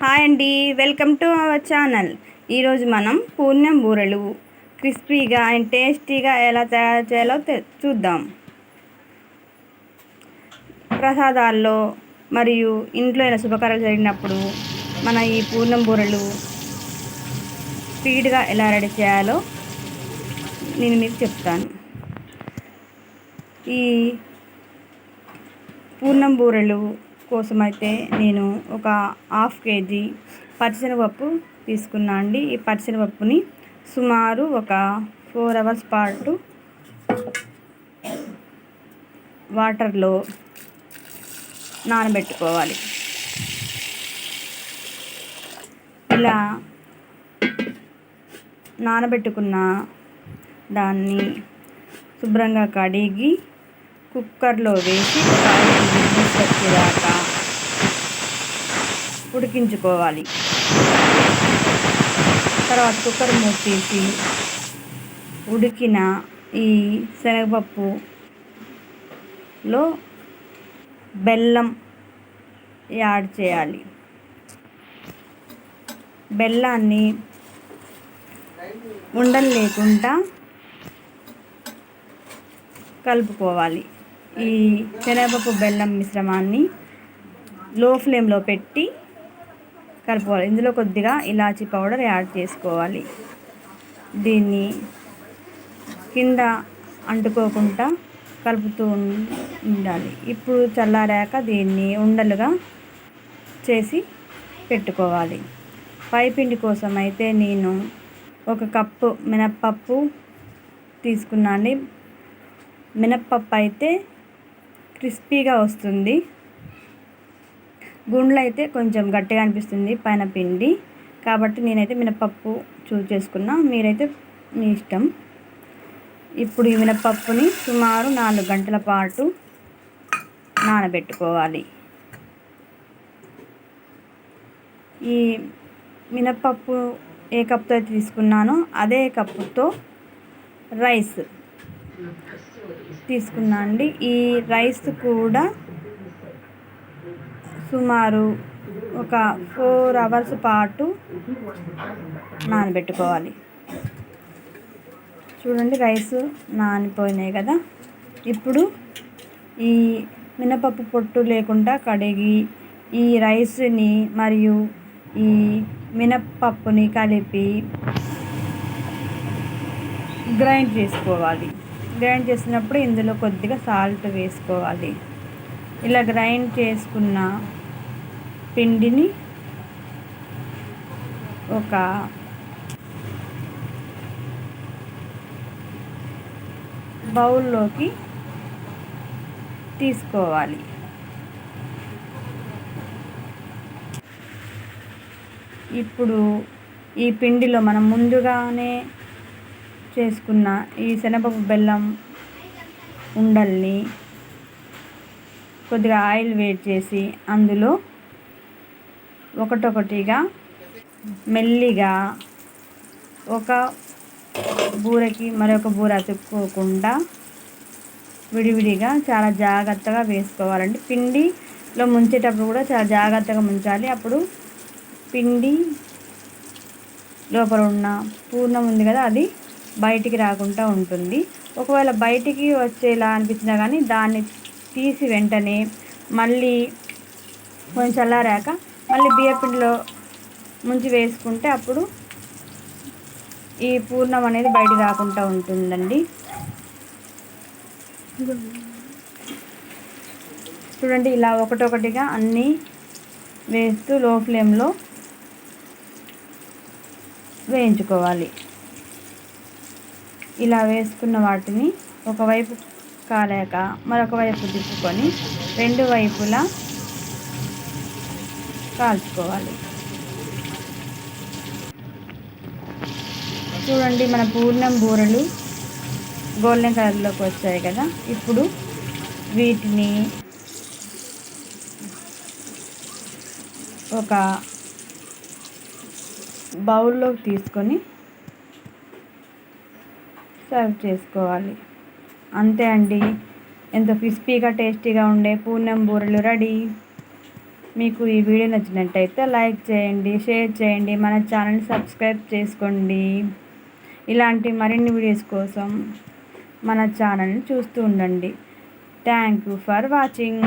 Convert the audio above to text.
Hi అండి welcome to our channel. ఈరోజు మనం పూర్ణం బూరెలు క్రిస్పీగా అండ్ టేస్టీగా ఎలా తయారు చేయాలో చూద్దాం. ప్రసాదాల్లో మరియు ఇంట్లో ఏదైనా శుభకార్యాలు జరిగినప్పుడు మన ఈ పూర్ణం బూరెలు స్పీడ్గా ఎలా రెడీ చేయాలో నేను మీకు చెప్తాను. ఈ పూర్ణం బూరెలు కోసమైతే నేను ఒక హాఫ్ కేజీ పచ్చిశనగపప్పు తీసుకున్నా అండి. ఈ పచ్చిశనగపప్పుని సుమారు ఒక ఫోర్ అవర్స్ పాటు వాటర్లో నానబెట్టుకోవాలి. ఇలా నానబెట్టుకున్న దాన్ని శుభ్రంగా కడిగి కుక్కర్లో వేసి ఒక వచ్చేదాకా ఉడికించుకోవాలి. తర్వాత కుక్కర్ మూసేసి ఉడికిన ఈ శనగపప్పులో బెల్లం యాడ్ చేయాలి. బెల్లాన్ని ఉండలు లేకుండా కలుపుకోవాలి. ఈ శనగపప్పు బెల్లం మిశ్రమాన్ని లో ఫ్లేమ్లో పెట్టి కలుపుకోవాలి ఇందులో కొద్దిగా ఇలాచీ పౌడర్ యాడ్ చేసుకోవాలి. దీన్ని కింద అంటుకోకుండా కలుపుతూ ఉండాలి. ఇప్పుడు చల్లారాక దీన్ని ఉండలుగా చేసి పెట్టుకోవాలి. పైపిండి కోసం అయితే నేను ఒక కప్పు మినప్పప్పు తీసుకున్నాను. మినప్పప్పు అయితే క్రిస్పీగా వస్తుంది. గుండ్లు అయితే కొంచెం గట్టిగా అనిపిస్తుంది పైన పిండి. కాబట్టి నేనైతే మినప్పప్పు చూజ్ చేసుకున్నా. మీరైతే మీ ఇష్టం. ఇప్పుడు ఈ మినపప్పుని సుమారు నాలుగు గంటల పాటు నానబెట్టుకోవాలి. ఈ మినప్పప్పు ఏ కప్తో అయితే తీసుకున్నానో అదే కప్పుతో రైస్ తీసుకున్నా అండి. ఈ రైస్ కూడా సుమారు ఒక ఫోర్ అవర్స్ పాటు నానబెట్టుకోవాలి. చూడండి రైస్ నానిపోయినాయి కదా. ఇప్పుడు ఈ మినపప్పు పొట్టు లేకుండా కడిగి ఈ రైస్ని మరియు ఈ మినప్పప్పుని కలిపి గ్రైండ్ చేసుకోవాలి. గ్రైండ్ చేసినప్పుడు ఇందులో కొద్దిగా సాల్ట్ వేసుకోవాలి. ఇలా గ్రైండ్ చేసుకున్న పిండిని ఒక బౌల్లోకి తీసుకోవాలి. ఇప్పుడు ఈ పిండిలో మనం ముందుగానే చేసుకున్న ఈ శనగపప్పు బెల్లం ఉండల్ని కొద్దిగా ఆయిల్ వేడి చేసి అందులో ఒకటొకటిగా మెల్లిగా ఒక బూరకి మరొక బూర అతుక్కోకుండా విడివిడిగా చాలా జాగ్రత్తగా వేసుకోవాలండి. పిండిలో ముంచేటప్పుడు కూడా చాలా జాగ్రత్తగా ముంచాలి. అప్పుడు పిండి లోపల ఉన్న పూర్ణం ఉంది కదా అది బయటికి రాకుండా ఉంటుంది. ఒకవేళ బయటికి వచ్చేలా అనిపించినా కానీ దాన్ని తీసి వెంటనే మళ్ళీ కొంచెం చల్లారాక మళ్ళీ బియ్యపిండిలో ముంచి వేసుకుంటే అప్పుడు ఈ పూర్ణం అనేది బయటికి రాకుండా ఉంటుందండి. చూడండి ఇలా ఒకటొకటిగా అన్నీ వేస్తూ లో ఫ్లేమ్లో వేయించుకోవాలి. ఇలా వేసుకున్న వాటిని ఒకవైపు కాలాక మరొక వైపు తిప్పుకొని రెండు వైపులా కాల్చుకోవాలి. చూడండి మన పూర్ణం బూరెలు గోల్డెన్ కలర్లోకి వచ్చాయి కదా. ఇప్పుడు వీటిని ఒక బౌల్లోకి తీసుకొని సర్వ్ చేసుకోవాలి. అంతే అండి. ఎంతో క్రిస్పీగా టేస్టీగా ఉండే పూర్ణం బూరెలు రెడీ. మీకు ఈ వీడియో నచ్చినట్టయితే లైక్ చేయండి షేర్ చేయండి మన ఛానల్ సబ్స్క్రైబ్ చేసుకోండి. ఇలాంటి మరిన్ని వీడియోస్ కోసం మన ఛానల్ని చూస్తూ ఉండండి. Thank you for watching.